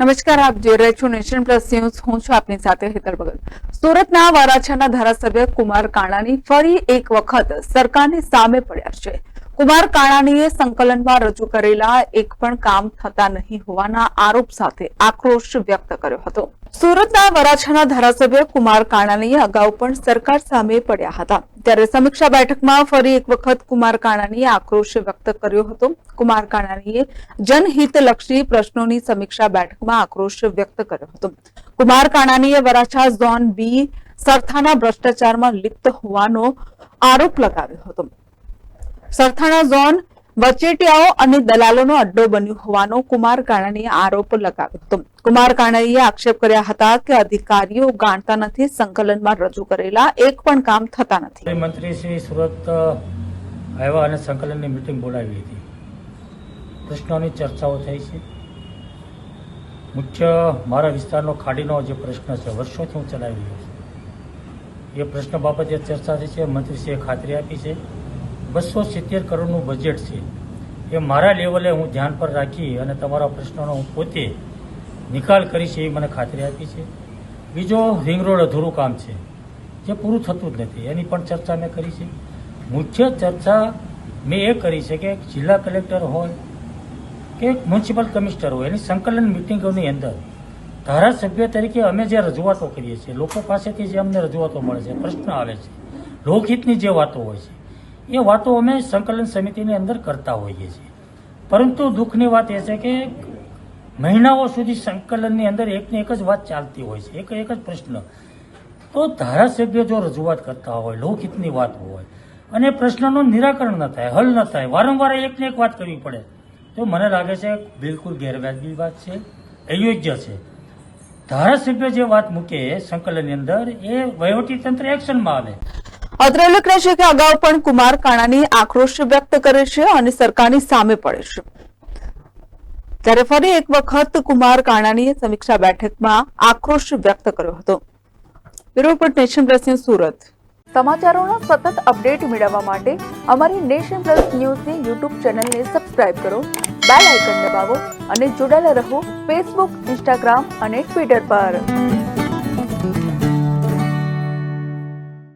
નમસ્કાર, આપ જોઈ રહ્યા છો નેશન પ્લસ ન્યૂઝ. હું છું આપની સાથે હેતર ભગત. સુરતના વરાછાના ધારાસભ્ય કુમાર કાણાની ફરી એક વખત સરકારની સામે પડ્યા છે. કુમાર કાણાણીએ સંકલનમાં રજૂ કરેલા એક પણ કામ થતા નહીં હોવાના આરોપ સાથે આક્રોશ વ્યક્ત કર્યો હતો. સુરતના વરાછાના ધારાસભ્ય કુમાર કાણાણીએ અગાઉ પણ સરકાર સામે પડ્યા હતા. ત્યારે સમીક્ષા બેઠકમાં ફરી એક વખત કુમાર કાણાણીએ આક્રોશ વ્યક્ત કર્યો હતો. કુમાર કાણાનીએ જનહિતલક્ષી પ્રશ્નોની સમીક્ષા બેઠકમાં આક્રોશ વ્યક્ત કર્યો હતો. કુમાર કાણાનીએ વરાછા ઝોન બી સરથાના ભ્રષ્ટાચારમાં લિપ્ત હોવાનો આરોપ લગાવ્યો હતો. સરથાણા ઝોન વચેટિયાઓ અને દલાલોનો અડ્ડો બન્યો હોવાનો કુમાર કાનાણીએ આરોપ લગાવ્યો હતો. કુમાર કાનાણીએ આક્ષેપ કર્યા હતા કે અધિકારીઓ ગાણતા નથી, સંકલનમાં રજૂ કરેલા એક પણ કામ થતા નથી. મંત્રી શ્રી સુરત આવ્યા અને સંકલનની મિટિંગ બોલાવી હતી. પ્રશ્નોની ચર્ચાઓ થઈ છે. મુખ્ય મારા વિસ્તારનો ખાડીનો જે પ્રશ્ન છે, વર્ષોથી હું ચલાવી રહ્યો છું. એ પ્રશ્ન બાબતે ચર્ચા થઈ છે મંત્રીશ્રીએ ખાતરી આપી છે. બસો સિત્તેર કરોડનું બજેટ છે. એ મારા લેવલે હું ધ્યાન પર રાખી અને તમારા પ્રશ્નોનો હું પોતે નિકાલ કરીશ એવી મને ખાતરી આપી છે. બીજો રિંગ રોડ અધૂરું કામ છે. જે પૂરું થતું જ નથી. એની પણ ચર્ચા મેં કરી છે. મુખ્ય ચર્ચા મેં એ કરી છે કે જિલ્લા કલેક્ટર હોય કે મ્યુનિસિપલ કમિશનર હોય, એની સંકલન મિટિંગોની અંદર ધારાસભ્ય તરીકે અમે જે રજૂઆતો કરીએ છીએ, લોકો પાસેથી જે અમને રજૂઆતો મળે છે, પ્રશ્ન આવે છે, લોકહિતની જે વાતો હોય છે એ વાતો અમે સંકલન સમિતિની અંદર કરતા હોઈએ છીએ. પરંતુ દુઃખની વાત એ છે કે મહિનાઓ સુધી સંકલનની અંદર એકને એક જ વાત ચાલતી હોય છે, એક એક જ પ્રશ્ન. તો ધારાસભ્ય જો રજૂઆત કરતા હોય લોકહિતની વાત હોય, અને પ્રશ્નનું નિરાકરણ ન થાય, હલ ન થાય, વારંવાર એકને એક વાત કરવી પડે, તો મને લાગે છે બિલકુલ ગેરવાજબી વાત છે, અયોગ્ય છે. ધારાસભ્ય જે વાત મૂકે સંકલનની અંદર, એ વહીવટી તંત્ર એક્શનમાં આવે. અત્રે છે કે અગાઉ પણ કુમાર કાણાની આક્રોશ વ્યક્ત કરે છે અને સરકારની સામે પડે છે. ત્યારે ફરી એક વખત કુમાર કાણાની સમીક્ષા બેઠકમાં આક્રોશ વ્યક્ત કર્યો હતો. Report nation plus Surat. સમાચારોના સતત અપડેટ મેળવવા માટે અમારી નેશન પ્લસ ન્યૂઝની યુટ્યુબ ચેનલને સબસ્ક્રાઇબ કરો, બેલ આઇકન દબાવો અને જોડાયેલા રહો ફેસબુક, ઇન્સ્ટાગ્રામ અને ટ્વિટર પર.